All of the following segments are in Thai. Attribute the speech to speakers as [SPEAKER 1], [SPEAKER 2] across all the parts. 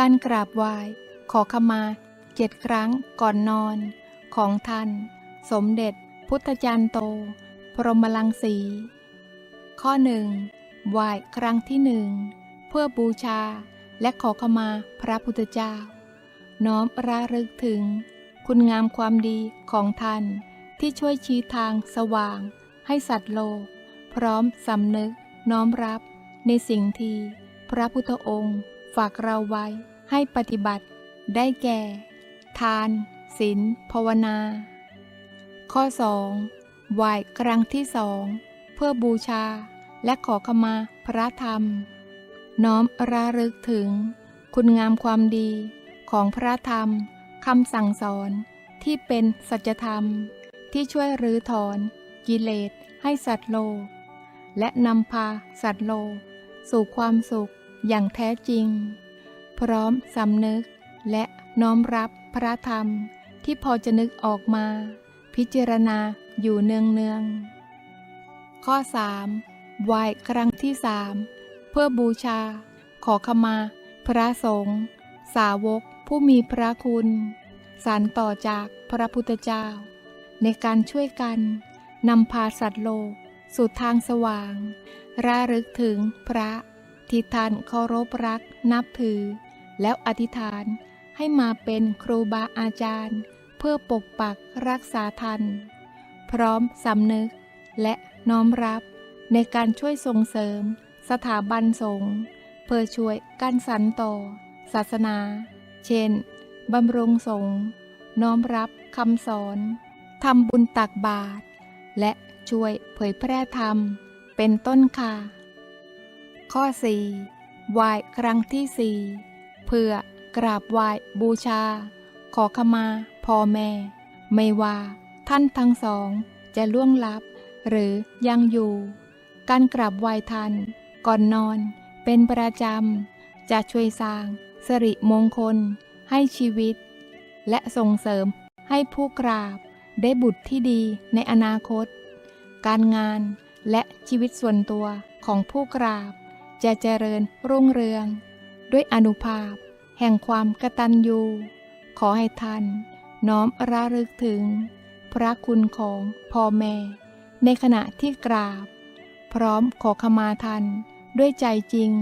[SPEAKER 1] การกราบไหว้ ขอขมาเจ็ดครั้งก่อนนอน ของท่าน สมเด็จ พุทธจารย์โต พรหมลังสี ข้อหนึ่งไหว้ครั้งที่หนึ่งเพื่อบูชาและขอขมาพระพุทธเจ้า น้อมระลึกถึง คุณงามความดีของท่าน ที่ช่วยชี้ทางสว่าง ให้สัตว์โลก พร้อมสำนึกน้อมรับในสิ่งที่พระพุทธองค์ ฝากเราไว้ให้ปฏิบัติ ได้แก่ ทานศีลภาวนา ข้อ 2. ไหว้ครั้งที่สอง เพื่อบูชาและขอขมาพระธรรม น้อมระลึกถึง คุณงามความดีของพระธรรมคำสั่งสอนที่เป็นสัจธรรม ที่ช่วยรื้อถอน กิเลสให้สัตว์โลก และนำพาสัตว์โลก สู่ความสุข อย่างแท้จริง พร้อมสำนึกและน้อมรับพระธรรมที่พอจะนึกออกมา พิจารณาอยู่เนืองเนืองข้อ 3. ไหว้ครั้งที่สามเพื่อบูชา ขอขมา พระสงฆ์สาวกผู้มีพระคุณสานต่อจากพระพุทธเจ้า ในการช่วยกันนำพาสัตว์โลก สู่ทางสว่าง ระลึกถึงพระ ที่ท่านเคารพรักนับถือ แล้วอธิษฐานให้มาเป็นครูบาอาจารย์ เพื่อปกปักรักษาท่านพร้อมสำนึกและน้อมรับในการช่วยส่งเสริม สถาบันสงฆ์เพื่อช่วยกันสรรต่อ ศาสนา เช่นบำรุงสงฆ์น้อมรับคำสอนทำบุญตักบาตรและช่วยเผยแพร่ธรรม เป็นต้นค่ะ ข้อ 4. ไหว้ครั้งที่สี่เพื่อกราบไหว้บูชา ขอขมาพ่อแม่ ไม่ว่าท่านทั้งสองจะล่วงลับ หรือยังอยู่ การกราบไหว้ท่านก่อนนอนเป็นประจำ จะช่วยสร้างสิริมงคล ให้ชีวิต และส่งเสริมให้ผู้กราบได้บุตรที่ดีในอนาคต การงานและชีวิตส่วนตัวของผู้กราบ จะเจริญรุ่งเรือง ด้วยอนุภาพ แห่งความกตัญญูขอให้ท่าน น้อมระลึกถึง พระคุณของพ่อแม่ ในขณะที่กราบ พร้อมขอขมาท่านด้วยใจจริง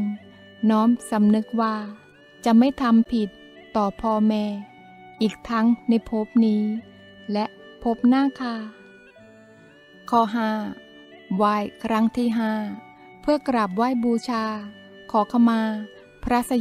[SPEAKER 1] น้อมสำนึกว่า จะไม่ทำผิดต่อพ่อแม่ อีกทั้งในภพนี้ และภพหน้าค่ะข้อ 5. ไหว้ครั้งที่ห้า เพื่อกราบไหว้บูชา ขอขมา พระสย